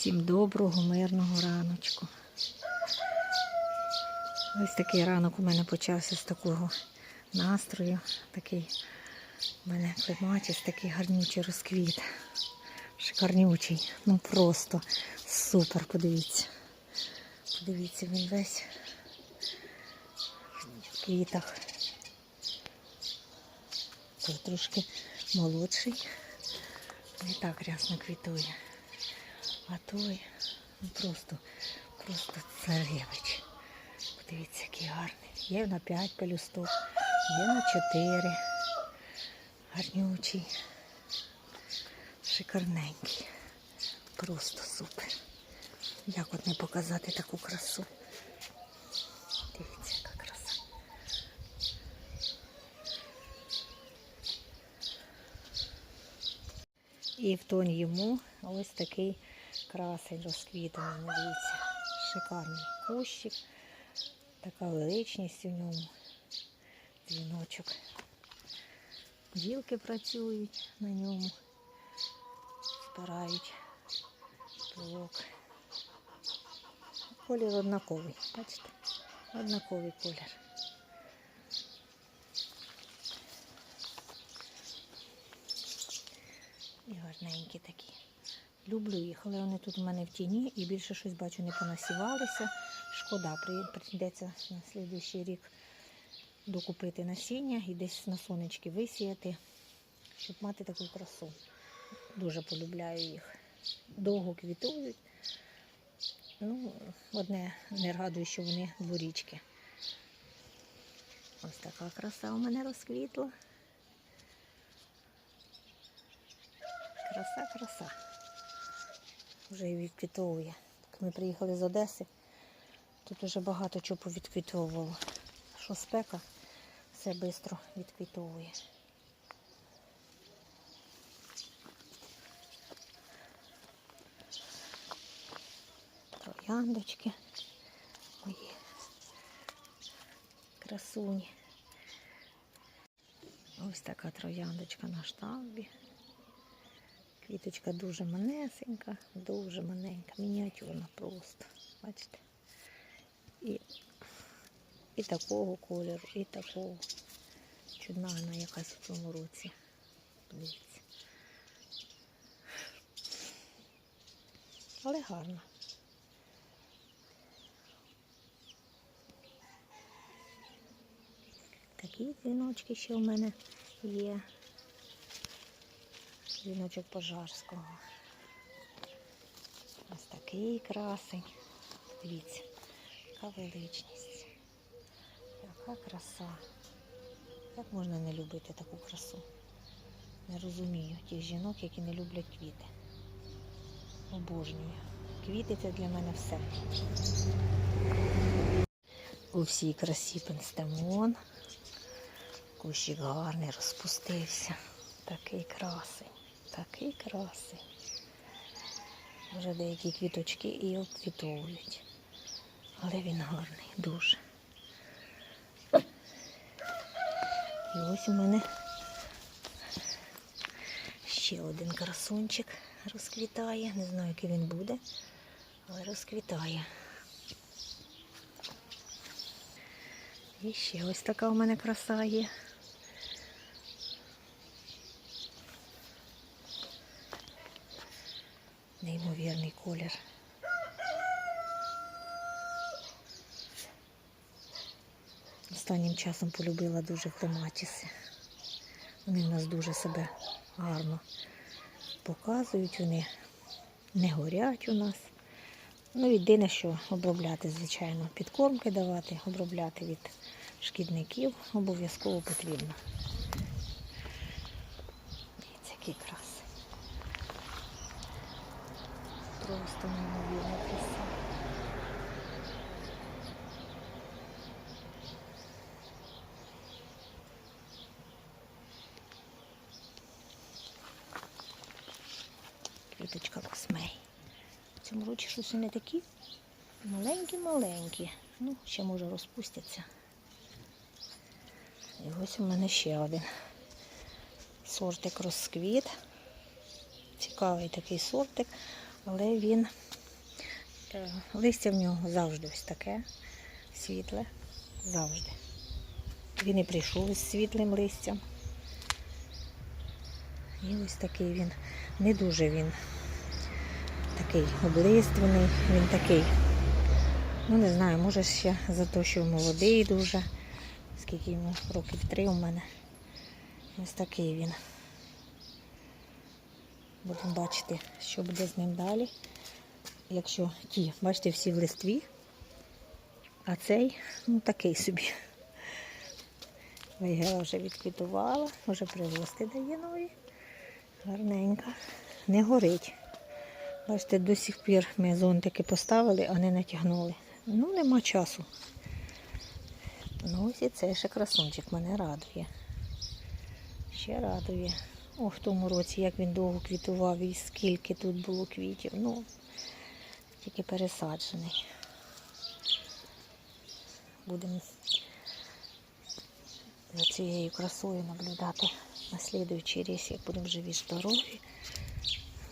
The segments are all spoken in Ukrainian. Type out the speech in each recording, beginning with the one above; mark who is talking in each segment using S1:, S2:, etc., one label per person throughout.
S1: Всім доброго, мирного раночку. Ось такий ранок у мене почався з такого настрою. Такий у мене клематіс, такий гарнючий розквіт. Шикарнючий. Ну просто супер, подивіться. Подивіться, він весь в квітах. Це трошки молодший. Не так рясно квітує. А той ну, просто, просто царевич. Подивіться, який гарний. Є на 5 пелюсток, є на 4. Гарнючий. Шикарненький. Просто супер. Як от не показати таку красу. Дивіться, яка краса. І в тон йому ось такий красень розквітаний. Дивіться, шикарний кущик, така величність у ньому. Дзвіночок. Ділки працюють на ньому, збирають пилок. Колір однаковий, бачите? Однаковий колір. І гарненькі такі. Люблю їх, але вони тут у мене в тіні і більше щось бачу не понасівалися. Шкода, прийдеться на слідуючий рік докупити насіння і десь на сонечки висіяти, щоб мати таку красу. Дуже полюбляю їх. Довго квітують. Ну, одне не радую, що вони дворічки. Ось така краса у мене розквітла. Краса, краса. Вже відквітовує. Ми приїхали з Одеси. Тут вже багато чого повідквітовувало. Що спека, все швидко відквітовує. Трояндочки. Мої красуні. Ось така трояндочка на штамбі. Квіточка дуже манесенька, дуже маленька, мініатюрна просто. Бачите? І, і такого кольору, і такого. Чудна вона якась у цьому році. Дивіться. Але гарна. Такі дзвіночки ще в мене є. Дзвіночок пожарського. Ось такий красень. Дивіться, яка величність. Яка краса. Як можна не любити таку красу? Не розумію тих жінок, які не люблять квіти. Обожнюю. Квіти це для мене все. У всій красі пенстемон. Кущик гарний розпустився. Такий красень, такий красень. Вже деякі квіточки і обквітовують. Але він гарний, дуже. І ось у мене ще один красунчик розквітає. Не знаю, який він буде, але розквітає. І ще ось така у мене краса є. Неймовірний колір. Останнім часом полюбила дуже клематіси. Вони в нас дуже себе гарно показують, вони не горять у нас. Ну, єдине, що обробляти, звичайно, підкормки давати, обробляти від шкідників обов'язково потрібно. Дивіться, який крас. Просто неймовірна краса. Квіточка космей. В цьому році щось вони такі маленькі-маленькі. Ну, ще може розпустяться. І ось у мене ще один сортик розквіт. Цікавий такий сортик, але він Е, Листя в нього завжди ось таке, світле, завжди. Він і прийшов із світлим листям. І ось такий він, не дуже він такий облистваний, він такий, ну не знаю, може ще за те, що молодий дуже, скільки йому років три у мене. Ось такий він. Будемо бачити, що буде з ним далі. Якщо ті, бачите, всі в листві, а цей, ну такий собі. Вейгела вже відквітувала, вже прирости дає нові. Гарненька. Не горить. Бачите, до сих пір ми зонтики поставили, а не натягнули. Ну, нема часу. Ну, ось і цей ще красунчик мене радує. Ще радує. О, в тому році, як він довго квітував і скільки тут було квітів. Ну, тільки пересаджений. Будемо за цією красою наблюдати на слідуючий рейс, як будемо живі здорові.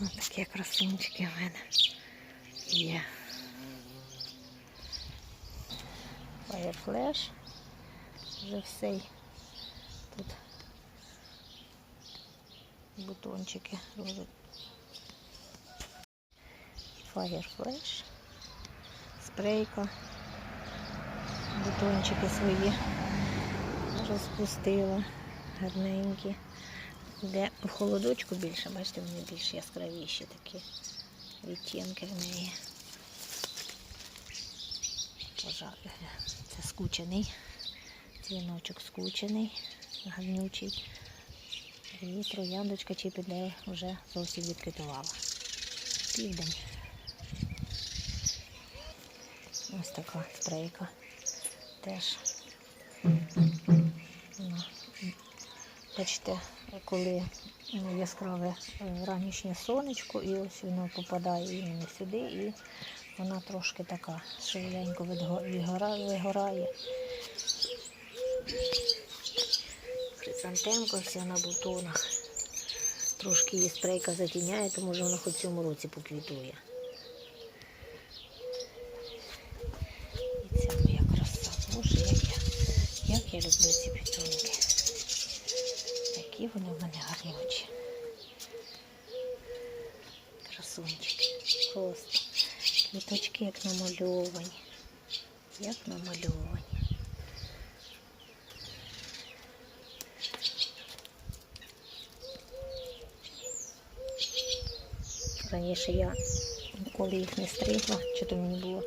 S1: Ось такі красунчики в мене є. Fireflash. Вже всей тут бутончики рози. Fireflash. Спрейка. Бутончики свої розпустила. Гарненькі. Де в холодочку більше, бачите, вони більш яскравіші такі відтінки в неї. Пожар- Це скучений. Дзвіночок скучений, гарнючий. І трояндочка чи піде вже зовсім відквітувала. Південь. Ось така спрейка. Теж. Ну, Бачите, коли ну, яскраве е, ранішнє сонечко, і ось воно попадає іменно сюди, і вона трошки така швиденько вигорає. Хризантемка вся на бутонах. Трошки її спрейка затіняє, то може вона хоч в цьому році поквітує. І це моя краса. Боже, як я, як я люблю ці пітунки. Які вони в мене гарні очі. Красунчики. Просто. Квіточки як намальовані. Як намальовані. Раніше я, коли їх не стригла, чи то мені було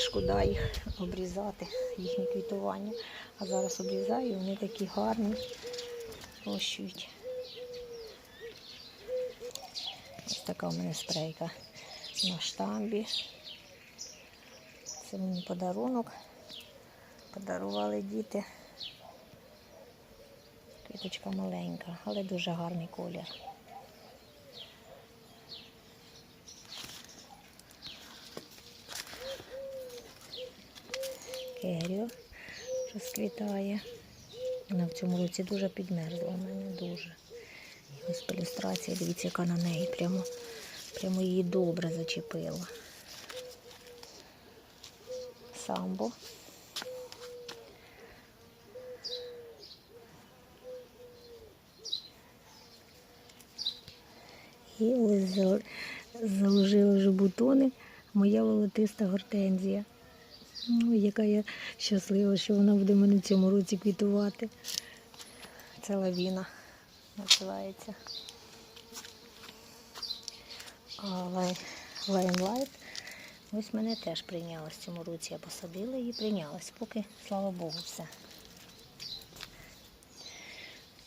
S1: шкода їх обрізати, їхнє квітування. А зараз обрізаю, вони такі гарні, рощують. Ось така у мене спрейка на штамбі. Це мені подарунок. Подарували діти. Квіточка маленька, але дуже гарний колір. Керіо розквітає. Вона в цьому році дуже підмерзла в мене, дуже. Ось ілюстрація, дивіться, яка на неї прямо, прямо її добре зачепила. Самбо. І ось за- заложила вже бутони моя волотиста гортензія. Ну, яка я щаслива, що вона буде мене в цьому році квітувати. Це лавіна називається. Лаймлайт. Ось мене теж прийнялась в цьому році. Я посадила її, прийнялась, поки, слава Богу, все.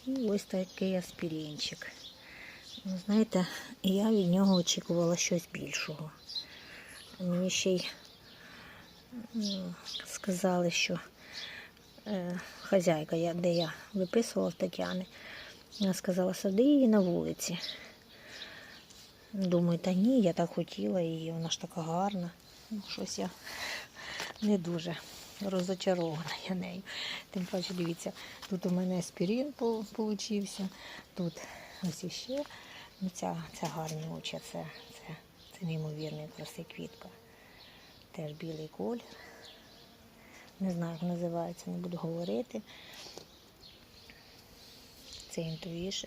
S1: І ось такий аспірінчик. Ну, знаєте, я від нього очікувала щось більшого. Мені ще й сказали, що е, хазяйка, де я виписувала Тетяни, вона сказала, сади її на вулиці. Думаю, та ні, я так хотіла її, вона ж така гарна. Ну, щось я не дуже розочарована я нею. Тим паче, дивіться, тут у мене аспірин по- получився, тут ось іще. Ну, ця, ця гарні очі, це, це, це неймовірний краси квітка. Теж білий колір. Не знаю, як називається, не буду говорити. Це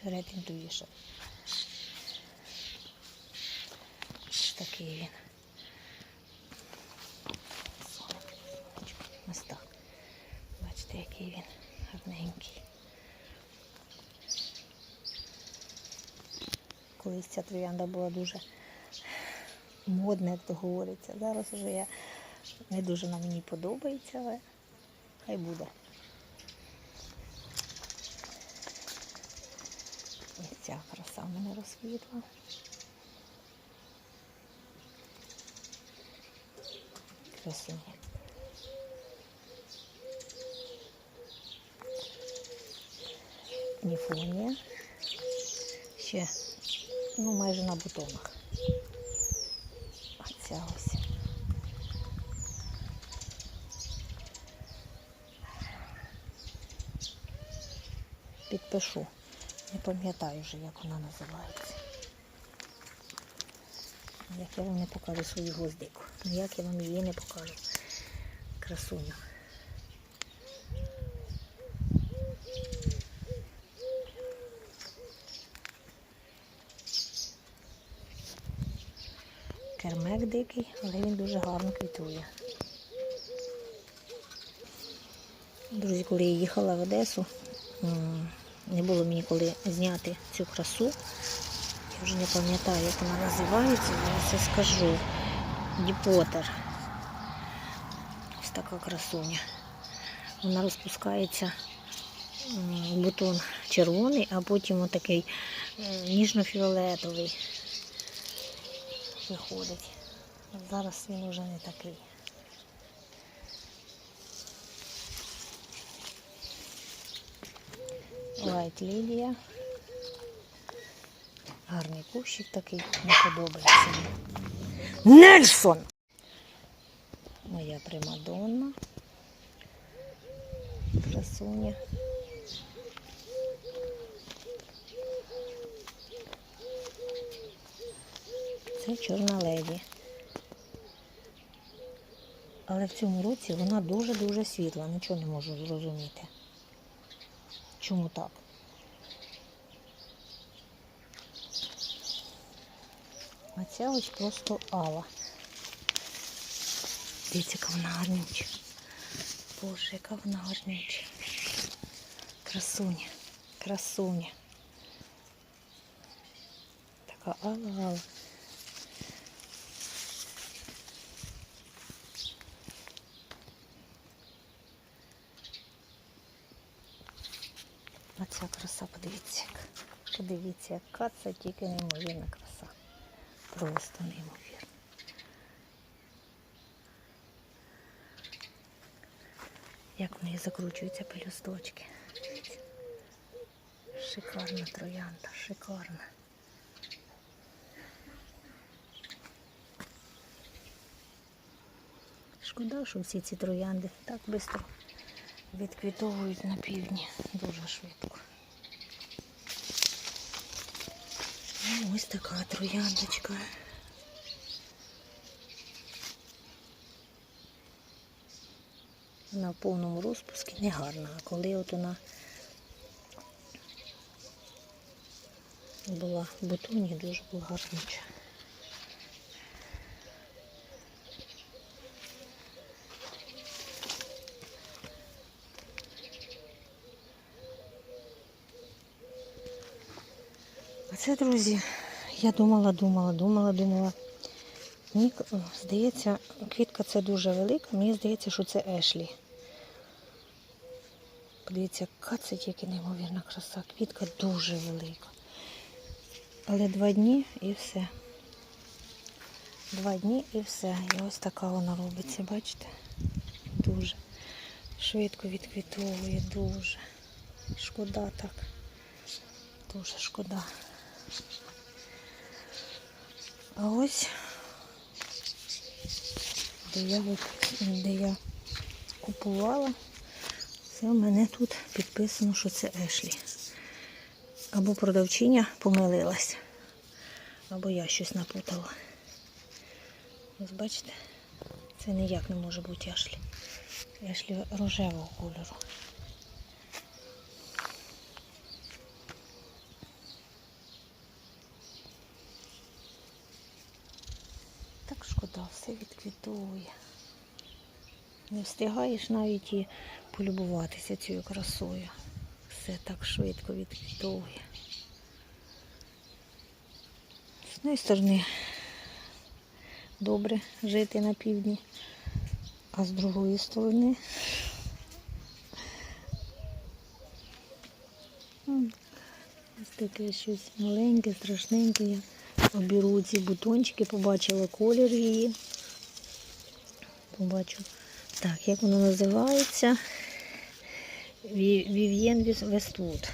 S1: Red Intuition. Ось такий він. Ось. Бачите, який він гарненький. Колись ця троянда була дуже модна, як то говориться. Зараз вже я не дуже на мені подобається, але хай буде. Ось ця краса мене розквітла. Красуня. Ніфонія. Ще ну, майже на бутонах. А. Підпишу. Не пам'ятаю вже, як вона називається. Як я вам не покажу свою гвоздику. Ну, Як я вам її не покажу. Красуню. Кермек дикий, але він дуже гарно квітує. Друзі, коли я їхала в Одесу, не було мені коли зняти цю красу. Я вже не пам'ятаю, як вона називається, зараз я скажу. Діпотер. Ось така красуня. Вона розпускається бутон червоний, а потім отакий ніжно-фіолетовий виходить. Зараз він уже не такий. Лайт лілія. Гарний кущик такий, не подобається. Нельсон! Моя примадонна. Красуня. Це чорна леді. Але в цьому році вона дуже-дуже світла. Нічого не можу зрозуміти. Чому так? А ця ось просто Алла. Дивіться, яка вона гарнюча. Боже, яка вона гарнюча. Красуня, красуня. Така Алла-Алла. А ця краса, подивіться, яка. Подивіться, яка це тільки неймовірна краса. Просто неймовірна. Як в неї закручуються пелюсточки. Шикарна троянда, шикарна. Шкода, що всі ці троянди так швидко відквітовують на півдні дуже швидко. Ну, ось така трояндочка. Вона в повному розпуску не гарна, а коли от вона була в бутоні, дуже була гарнича. А це, друзі, я думала, думала, думала, думала. Мені здається, квітка це дуже велика, мені здається, що це Ешлі. Подивіться, яка це тільки неймовірна краса. Квітка дуже велика. Але два дні і все. Два дні і все. І ось така вона робиться, бачите? Дуже. Швидко відквітовує, дуже. Шкода так. Дуже шкода. А ось де я, де я купувала, це в мене тут підписано, що це Ешлі. Або продавчиня помилилась, або я щось напутала. Ось бачите, Це ніяк не може бути Ешлі. Ешлі рожевого кольору. Так все відквітує. Не встигаєш навіть і полюбуватися цією красою. Все так швидко відквітує. З однієї сторони добре жити на півдні, а з другої сторони ось таке щось маленьке, страшненьке. Я обіру ці бутончики, побачила колір її. Побачу. Так, як воно називається? Ві- Вів'єн Вествуд.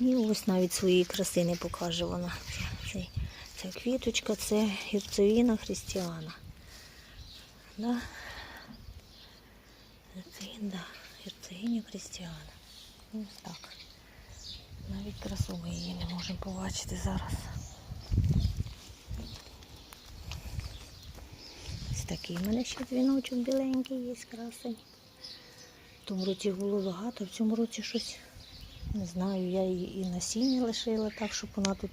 S1: І ось навіть свої краси не покаже вона. Ця квіточка це герцовіна християна. Да? Герцогін, да. Герцогиня християна. Ось так. Навіть красу ми її не можемо побачити зараз. Ось такий в мене ще дзвіночок біленький є красень. В тому році було багато, в цьому році щось не знаю, я її і насіння лишила так, щоб вона тут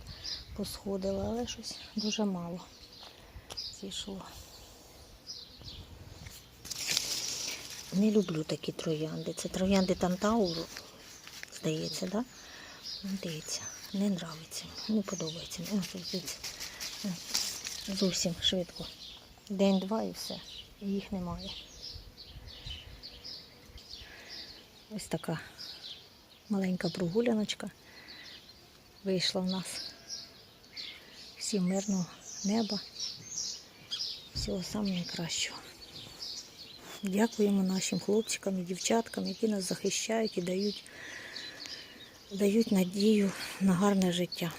S1: посходила, але щось дуже мало зійшло. Не люблю такі троянди. Це троянди Тантауру, здається, да? Ну, Дивіться, не нравиться, не подобається. Ось, дивіться. Зовсім швидко. День-два і все. І їх немає. Ось така маленька прогуляночка вийшла в нас. Всім мирного неба. Всього самого найкращого. Дякуємо нашим хлопчикам і дівчаткам, які нас захищають і дають, дають надію на гарне життя.